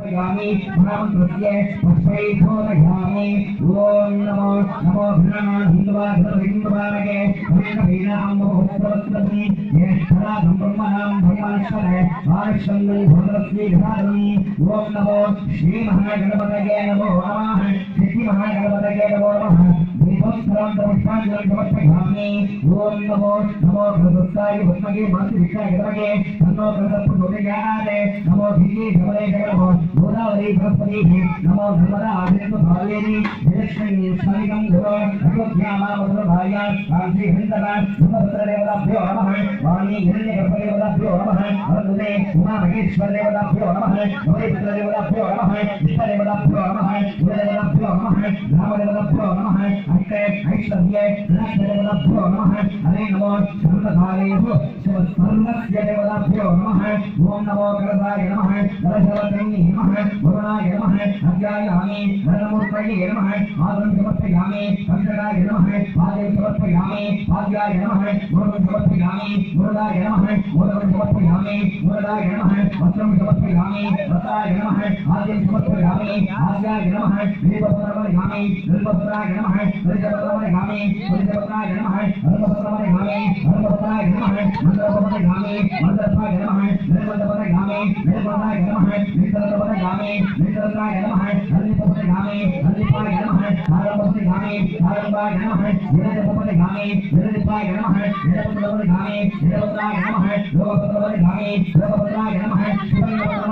यामि महामन्त्रस्य पुष्पै बोधयामि ॐ नमो नमो भ्रमण हिन्दवाधरहिन्दवानगे भवेनभेनाम्बोधवस्त्रमि ज्येष्ठराधं ब्रह्मणां ब्रह्मणस्पदे आयुष्यन्दं भद्रश्रीधारम् ॐ नमो, श्रीमहागणपतये नमो नमः श्रीमहागणपतये नमो नमः। दीपोत्सवं पुष्पाञ्जलिं समर्पयामि ॐ नमो नमो भगवत्साय भस्मगे मातृविष्णाय गणपगे तन्नो प्रदत्तप्रचोदयात् नमो भिन्ने जगह जगन्मो गोदावरी बृहस्पतिः नमो नर्मदा आदित्य भावेनि जलक्ष्मी स्मरितं गुरो अयोध्यामामधुरभार्या कांसी हरितरा सुभद्रदेवताभ्यो नमः। वाणी हिरण्यगर्भदेवताभ्यो नमः। वंदे उमामहेश्वरदेवताभ्यो नमः। गौरीपुत्रदेवताभ्यो नमः। विष्णुदेवताभ्यो नमः। गुरुदेवताभ्यो नमः। रामदेवताभ्यो नमः। अष्टे ऐश्वर्ये लक्ष्मीदेवताभ्यो नमः। हरे नमो सर्वधारेषु शिवस्वर्णस्य देवताभ्यो नमः। ॐ नमो गणदाय नमः। गणशवतये नमः। भुवनाय नमः अध्यायामि धनमूर्तये नमः आदं समर्पयामि कण्ठकाय नमः पादे समर्पयामि पाद्याय नमः मोदं समर्पयामि मोदाय नमः मोदं समर्पयामि मोदाय नमः, वस्त्रं समर्पयामि वस्त्राय नमः, आद्यं समर्पयामि, आद्याय नमः देवपत्रमयामि देवपत्राय नमः परिजपत्रमयामि परिजपत्राय नमः धर्मपत्रमयामि धर्मपत्राय नमः मन्त्रपत्रयामि मन्त्रपाय नमः निर्मलपत्रयामि निर्मलाय नमः निर्मलपत्रयामि निर्मलाय नमः हरिपत्रयामि हरिपाय नमः धारपत्रयामि धारपाय नमः निरजपत्रयामि निरजपाय नमः निरजपत्रयामि निरजपत्राय नमः लोकपत्रयामि लोकपत्राय नमः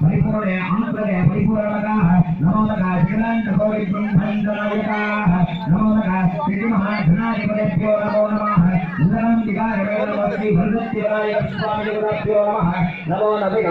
परिपूर्णे अनुप्रदे परिपूर्णकाः नमो नमः श्रीलङ्कगौरिब्रह्मण्डनायकाः नमो नमः श्रीमहाधनाधिपतेभ्यो नमो नमः सुन्दरं दिगारवे नमः श्रीभद्रशिवाय स्वामिदेवताभ्यो नमः नमो नमः।